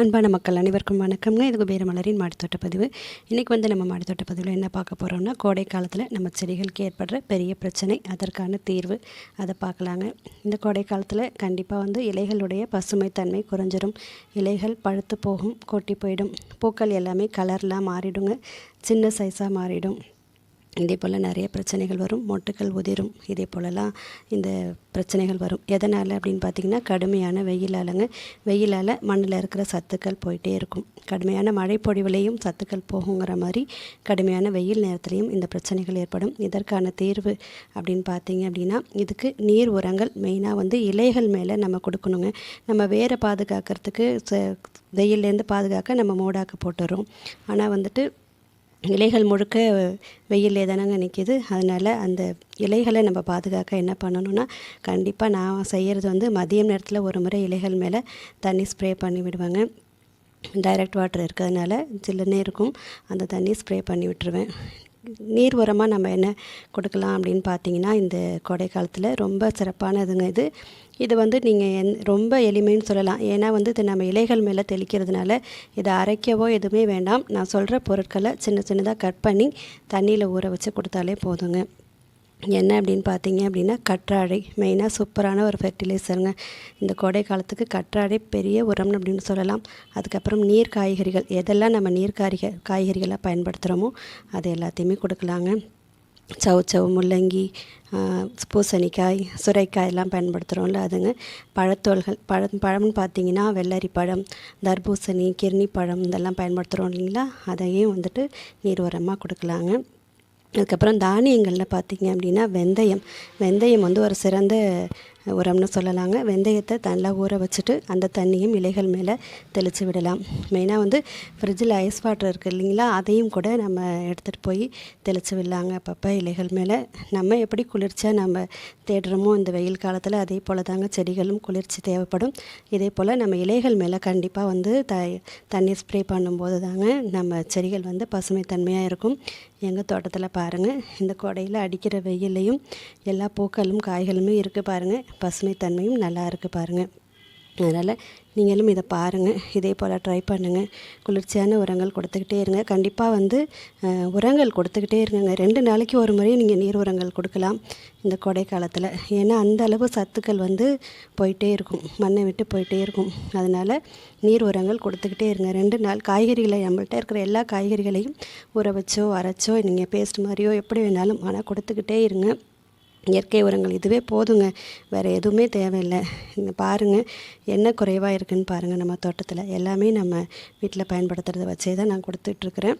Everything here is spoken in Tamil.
அன்பான மக்கள் அனைவருக்கும் வணக்கம்ங்க. இது குபேரமலரின் மாடித்தோட்ட பதிவு. இன்றைக்கி வந்து நம்ம மாடித்தோட்ட பதிவில் என்ன பார்க்க போகிறோம்னா கோடை காலத்தில் நம்ம செடிகளுக்கு ஏற்படுற பெரிய பிரச்சனை அதற்கான தீர்வு அதை பார்க்கலாங்க. இந்த கோடை காலத்தில் கண்டிப்பாக வந்து இலைகளுடைய பசுமைத்தன்மை குறைஞ்சிரும். இலைகள் பழுத்து போகும் கொட்டி போயிடும். பூக்கள் எல்லாமே கலர்லாம் மாறிடுங்க. சின்ன சைஸாக மாறிடும். இதே போல் நிறைய பிரச்சனைகள் வரும். மொட்டுக்கள் உதிரும். இதே போலலாம் இந்த பிரச்சனைகள் வரும். எதனால் அப்படின்னு பார்த்திங்கன்னா கடுமையான வெயிலாலங்க. வெயிலால் மண்ணில் இருக்கிற சத்துக்கள் போயிட்டே இருக்கும். கடுமையான மழைப்பொழிவுலேயும் சத்துக்கள் போகுங்கிற மாதிரி கடுமையான வெயில் நேரத்துலையும் இந்த பிரச்சனைகள் ஏற்படும். இதற்கான தீர்வு அப்படின்னு பார்த்தீங்க அப்படின்னா இதுக்கு நீர் உரங்கள் மெயினாக வந்து இலைகள் மேலே நம்ம கொடுக்கணுங்க. நம்ம வேரை பாதுகாக்கிறதுக்கு ச வெயிலேருந்து பாதுகாக்க நம்ம மூடாக்கு போட்டுறோம். ஆனால் வந்துட்டு இலைகள் முழுக்க வெயிலே தானங்க நிற்கிது அதனால் அந்த இலைகளை நம்ம பாதுகாக்க என்ன பண்ணணும்னா கண்டிப்பாக நான் செய்கிறது வந்து மதியம் நேரத்தில் ஒரு முறை இலைகள் மேலே தண்ணி ஸ்ப்ரே பண்ணி விடுவாங்க. டைரக்ட் வாட்டர் இருக்கிறதுனால சில்லுன்னே இருக்கும் அந்த தண்ணி ஸ்ப்ரே பண்ணி விட்டுருவேன். நீர் உரமாக நம்ம என்ன கொடுக்கலாம் அப்படின்னு பார்த்தீங்கன்னா இந்த கோடை காலத்தில் ரொம்ப சிறப்பானதுங்க இது. இது வந்து நீங்கள் எந் ரொம்ப எளிமைன்னு சொல்லலாம். ஏன்னா வந்து இது நம்ம இலைகள் மேலே தெளிக்கிறதுனால இதை அரைக்கவோ எதுவுமே வேண்டாம். நான் சொல்கிற பொருட்களை சின்ன சின்னதாக கட் பண்ணி தண்ணியில் ஊற வச்சு கொடுத்தாலே போதுங்க. என்ன அப்படின்னு பார்த்தீங்க அப்படின்னா கற்றாழை. மெயினாக சூப்பரான ஒரு ஃபெர்டிலைசருங்க இந்த கோடை காலத்துக்கு கற்றாழை பெரிய உரம் அப்படின்னு சொல்லலாம். அதுக்கப்புறம் நீர் காய்கறிகள். எதெல்லாம் நம்ம நீர் காய்க காய்கறிகளாக பயன்படுத்துகிறோமோ அது எல்லாத்தையுமே கொடுக்கலாங்க. சவு சவு முள்ளங்கி பூசணிக்காய் சுரைக்காய் எல்லாம் பயன்படுத்துகிறோம்ல அதுங்க. பழத்தோல்கள் பழம் பழம்னு பார்த்தீங்கன்னா வெள்ளரி பழம் தர்பூசணி கிர்னி பழம் இதெல்லாம் பயன்படுத்துகிறோம் இல்லைங்களா? அதையும் வந்துட்டு நீர் உரமாக கொடுக்கலாங்க. அதுக்கப்புறம் தானியங்களில் பார்த்திங்க அப்படின்னா வெந்தயம். வெந்தயம் வந்து ஒரு சிறந்த உரம்னு சொல்லலாங்க. வெந்தயத்தை நல்லா ஊற வச்சுட்டு அந்த தண்ணியும் இலைகள் மேலே தெளித்து விடலாம். மெயினாக வந்து ஃப்ரிட்ஜில் ஐஸ் வாட்டர் இருக்குது இல்லைங்களா? அதையும் கூட நம்ம எடுத்துகிட்டு போய் தெளித்து விடலாங்க. அப்பப்போ இலைகள் மேலே நம்ம எப்படி குளிர்ச்சியாக நம்ம தேடுறோமோ இந்த வெயில் காலத்தில் அதே போல் தாங்க செடிகளும் குளிர்ச்சி தேவைப்படும். இதே போல் நம்ம இலைகள் மேலே கண்டிப்பாக வந்து த தண்ணி ஸ்ப்ரே பண்ணும்போது தாங்க நம்ம செடிகள் வந்து பசுமை தன்மையாக இருக்கும். எங்கள் தோட்டத்தில் பாருங்கள் இந்த கொடையில் அடிக்கிற வெயிலையும் எல்லா பூக்களும் காய்களுமே இருக்குது பாருங்கள் பசுமைத்தன்மையும் நல்லா இருக்குது பாருங்கள் அதனால் நீங்களும் இதை பாருங்கள் இதே போல் ட்ரை பண்ணுங்கள் குளிர்ச்சியான உரங்கள் கொடுத்துக்கிட்டே இருங்க. கண்டிப்பாக வந்து உரங்கள் கொடுத்துக்கிட்டே இருங்க ரெண்டு நாளைக்கு ஒரு முறை நீங்கள் நீர் உரங்கள் கொடுக்கலாம் இந்த கோடை காலத்தில். ஏன்னா அந்த அளவு சத்துக்கள் வந்து போயிட்டே இருக்கும். மண்ணை விட்டு போயிட்டே இருக்கும். அதனால் நீர் உரங்கள் கொடுத்துக்கிட்டே இருங்க. ரெண்டு நாள் காய்கறிகளை நம்மள்கிட்ட இருக்கிற எல்லா காய்கறிகளையும் ஊற வச்சோ அரைச்சோ நீங்கள் பேஸ்ட் மாதிரியோ எப்படி வேணாலும் ஆனால் கொடுத்துக்கிட்டே இருங்க. இயற்கை உரங்கள் இதுவே போதுங்க. வேறு எதுவுமே தேவையில்லை. இந்த பாருங்கள் என்ன குறைவாக இருக்குதுன்னு பாருங்கள் நம்ம தோட்டத்தில். எல்லாமே நம்ம வீட்டில் பயன்படுத்துகிறத வச்சே தான் நான் கொடுத்துட்ருக்குறேன்